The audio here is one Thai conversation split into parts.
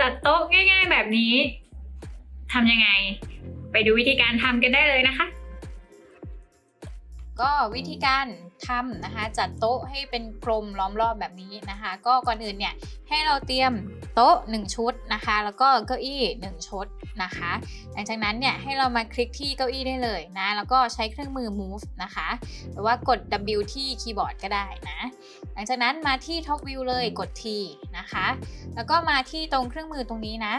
จัดโต๊ะง่าย ๆ แบบนี้ทำยังไง ไปดูวิธีการทำกันได้เลยนะคะ ก็วิธีการทำนะคะ จัดโต๊ะให้เป็นกลมล้อมรอบแบบนี้นะคะ ก็ก่อนอื่นเนี่ยให้เราเตรียมโต๊ะ 1 ชุดนะคะ แล้วก็เก้าอี้ 1 ชุด นะคะ หลังจากนั้นเนี่ยให้เรามาคลิกที่เก้าอี้ได้เลยนะ แล้วก็ใช้เครื่องมือ move นะคะ หรือว่ากด W ที่คีย์บอร์ดก็ได้นะ หลังจากนั้นมาที่ top view เลยกด T นะคะ แล้วก็มาที่ตรงเครื่องมือตรงนี้นะ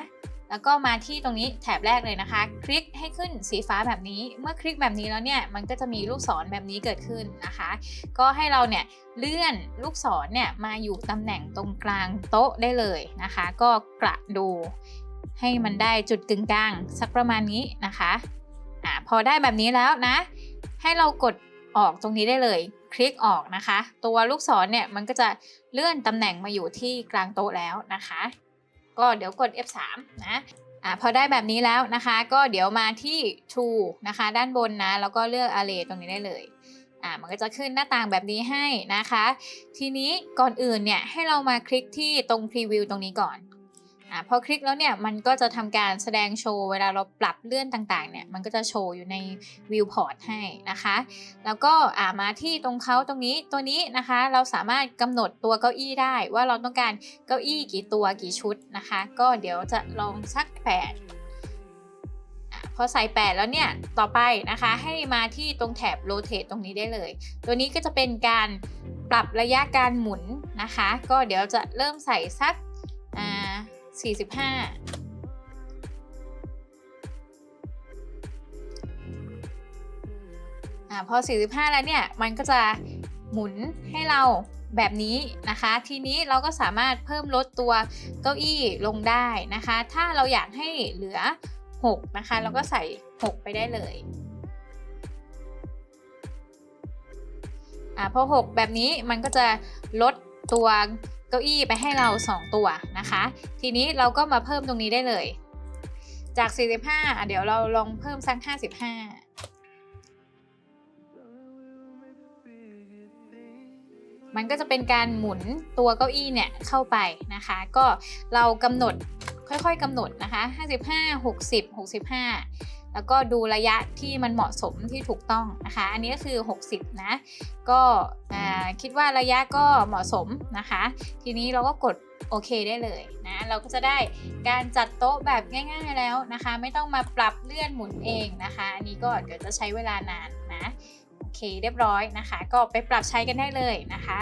แล้วก็มาที่ตรงนี้แถบแรกเลยนะคะ คลิกให้ขึ้นสีฟ้าแบบนี้ เมื่อคลิกแบบนี้แล้วเนี่ย มันก็จะมีลูกศรแบบนี้เกิดขึ้นนะคะ ก็ให้เราเนี่ยเลื่อนลูกศรเนี่ยมาอยู่ตำแหน่งตรงกลางโต๊ะได้เลยนะคะ ก็กระดู ให้มันได้จุดกึ่งกลางสักประมาณนี้นะคะอ่าพอได้แบบนี้แล้วนะ ให้เรากดออกตรงนี้ได้เลย คลิกออกนะคะ ตัวลูกศรเนี่ยมันก็จะเลื่อนตำแหน่งมาอยู่ที่กลางโต๊ะแล้วนะคะ ก็เดี๋ยวกด F3 นะอ่าพอได้แบบนี้แล้วนะคะ ก็เดี๋ยวมาที่ True นะคะ ด้านบนนะ แล้วก็เลือก Array ตรงนี้ได้เลยอ่ามันก็จะขึ้นหน้าต่างแบบนี้ให้นะคะ ทีนี้ก่อนอื่นเนี่ยให้เรามาคลิกที่ตรง Preview ตรงนี้ก่อน อ่าพอคลิกแล้วเนี่ยมันก็จะทำการแสดงโชว์เวลาเราปรับเลื่อนต่างๆเนี่ยมันก็จะโชว์อยู่ใน Viewport ให้นะคะ แล้วก็อ่ามาที่ตรงเขาตรงนี้ตัวนี้นะคะ เราสามารถกำหนดตัวเก้าอี้ได้ ว่าเราต้องการเก้าอี้กี่ตัวกี่ชุดนะคะ ก็เดี๋ยวจะลองสักแปดอะพอใส่ 8 แล้วเนี่ย ต่อไปนะคะให้มาที่ตรงแถบ rotate ตรงนี้ได้เลย ตัวนี้ก็จะเป็นการปรับระยะการหมุนนะคะ ก็เดี๋ยวจะเริ่มใส่สักอ่า 45อ่าพอ 45 แล้วเนี่ยมันก็จะหมุนให้เราแบบนี้นะคะ ทีนี้เราก็สามารถเพิ่มลดตัวเก้าอี้ลงได้นะคะ ถ้าเราอยากให้เหลือ 6 นะคะ เราก็ใส่ 6 ไปได้เลยอ่าพอ 6 แบบนี้มันก็จะลดตัว เก้าอี้ไปให้เรา 2 ตัวนะคะ ทีนี้เราก็มาเพิ่มตรงนี้ได้เลย จาก 45อะเดี๋ยวเราลองเพิ่มสัก55มันก็จะเป็นการหมุนตัวเก้าอี้เนี่ยเข้าไปนะคะ ก็เรากำหนดค่อยๆกำหนดนะคะ 55 60 65 แล้วก็ดูระยะที่มันเหมาะสมที่ถูกต้องนะคะ อันนี้ก็คือ 60 นะ ก็คิดว่าระยะก็เหมาะสมนะคะ ทีนี้เราก็กดโอเคได้เลยนะ เราก็จะได้การจัดโต๊ะแบบง่าย ๆแล้วนะคะ ไม่ต้องมาปรับเลื่อนหมุนเองนะคะ อันนี้ก็เดี๋ยวจะใช้เวลานานนะ โอเคเรียบร้อยนะคะ ก็ไปปรับใช้กันได้เลยนะคะ